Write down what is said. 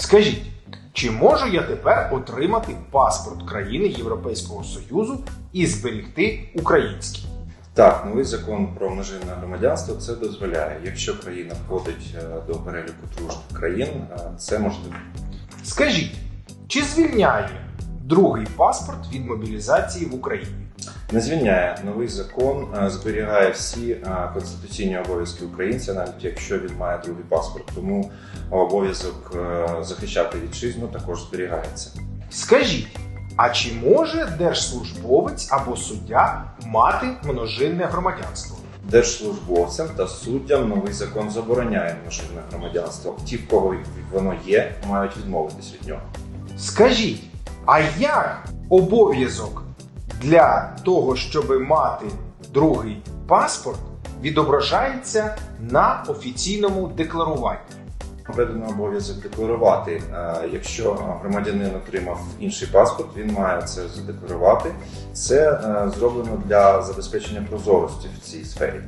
Скажіть, чи можу я тепер отримати паспорт країни Європейського Союзу і зберігти український? Так, новий закон про множинне громадянство це дозволяє. Якщо країна входить е, до переліку дружніх країн, е, це можливо. Скажіть, чи звільняє другий паспорт від мобілізації в Україні? Не звільняє новий закон, е, зберігає всі е, конституційні обов'язки українця, навіть якщо він має другий паспорт. Тому обов'язок е, захищати вітчизну також зберігається. Скажіть, а чи може держслужбовець або суддя мати множинне громадянство? Держслужбовцям та суддям новий закон забороняє множинне громадянство. Ті, в кого воно є, мають відмовитись від нього. Скажіть, а як обов'язок для того, щоб мати другий паспорт, відображається на офіційному декларуванні? Введено обов'язок декларувати. Е, Якщо громадянин отримав інший паспорт, він має це задекларувати. Це е, зроблено для забезпечення прозорості в цій сфері.